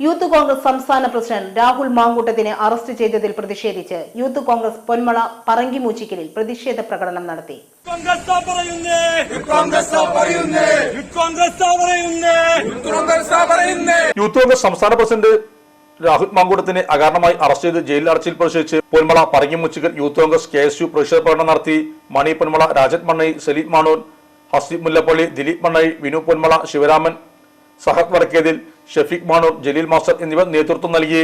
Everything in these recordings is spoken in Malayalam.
യൂത്ത് കോൺഗ്രസ് സംസ്ഥാന പ്രസിഡന്റ് രാഹുൽ മാങ്കൂട്ടത്തിനെ അറസ്റ്റ് ചെയ്തതിൽ പ്രതിഷേധിച്ച് യൂത്ത് കോൺഗ്രസ് പൊന്മള പറങ്കിമൂച്ചിക്കലിൽ പ്രതിഷേധ പ്രകടനം നടത്തി. യൂത്ത് കോൺഗ്രസ് സംസ്ഥാന പ്രസിഡന്റ് രാഹുൽ മാങ്കൂട്ടത്തിനെ അകാരണമായി അറസ്റ്റ് ചെയ്ത് ജയിലിൽ അടച്ചിൽ പ്രതിഷേധിച്ച് Ponmala Parankimoochikkal youth congress K S U പ്രതിഷേധ പ്രകടനം നടത്തി. മണി പൊന്മള രാജൻ മണ്ണൈ സലീം മാണൂർ ഹസീബ് മുല്ലപ്പള്ളി ദിലീപ് മണ്ണൈ വിനു പൊന്മള ശിവരാമൻ സഹദ് വടക്കേതിൽ ഷഫീഖ് മാണൂർ ജലീൽ മാസ്റ്റർ എന്നിവർ നേതൃത്വം നൽകി.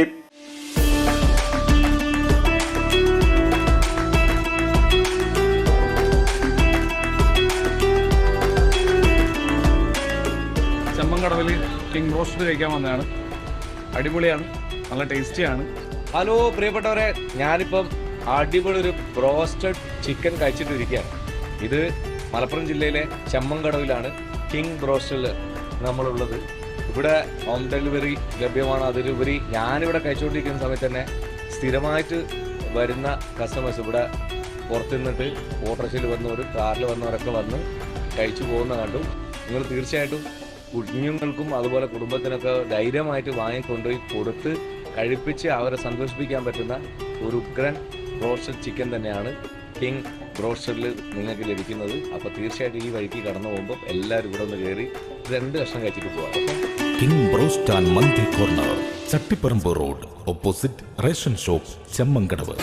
ചെമ്മൻകടവിൽ കിങ് റോസ്റ്റ് കഴിക്കാൻ വന്നതാണ്. അടിപൊളിയാണ് നല്ല ടേസ്റ്റിയാണ്. ഹലോ പ്രിയപ്പെട്ടവരെ ഞാനിപ്പം അടിപൊളി ഒരു ബ്രോസ്റ്റഡ് ചിക്കൻ കഴിച്ചിട്ടിരിക്കുകയാണ്. ഇത് മലപ്പുറം ജില്ലയിലെ ചെമ്മൻകടവിലാണ് കിങ് ബ്രോസ്റ്റിൽ നമ്മളുള്ളത്. ഇവിടെ ഹോം ഡെലിവറി ലഭ്യമാണ്. അതിലുപരി ഞാനിവിടെ കഴിച്ചുകൊണ്ടിരിക്കുന്ന സമയത്ത് തന്നെ സ്ഥിരമായിട്ട് വരുന്ന കസ്റ്റമേഴ്സ് ഇവിടെ പുറത്തു നിന്നിട്ട് ഓട്ടോറിക്ഷയിൽ വന്നവർ കാറിൽ വന്നവരൊക്കെ വന്ന് കഴിച്ചു പോകുന്ന കണ്ടു. നിങ്ങൾ തീർച്ചയായിട്ടും കുഞ്ഞുങ്ങൾക്കും അതുപോലെ കുടുംബത്തിനൊക്കെ ധൈര്യമായിട്ട് വാങ്ങിക്കൊണ്ടുപോയി കൊടുത്ത് കഴിപ്പിച്ച് അവരെ സന്തോഷിപ്പിക്കാൻ പറ്റുന്ന ഒരു ഉഗ്രൻ റോസ്റ്റഡ് ചിക്കൻ തന്നെയാണ് കിങ് ബ്രോസ്റ്ററിൽ നിങ്ങൾക്ക് ലഭിക്കുന്നത്. അപ്പോൾ തീർച്ചയായിട്ടും ഈ വഴിക്ക് കടന്നു പോകുമ്പോൾ എല്ലാവരും ഇവിടെ ഒന്ന് കയറി രണ്ട് കഷ്ണം കഴിച്ചിട്ട് പോകാം. King broast and Mandi corner Chattiparamba road opposite ration shop Chemmankadavu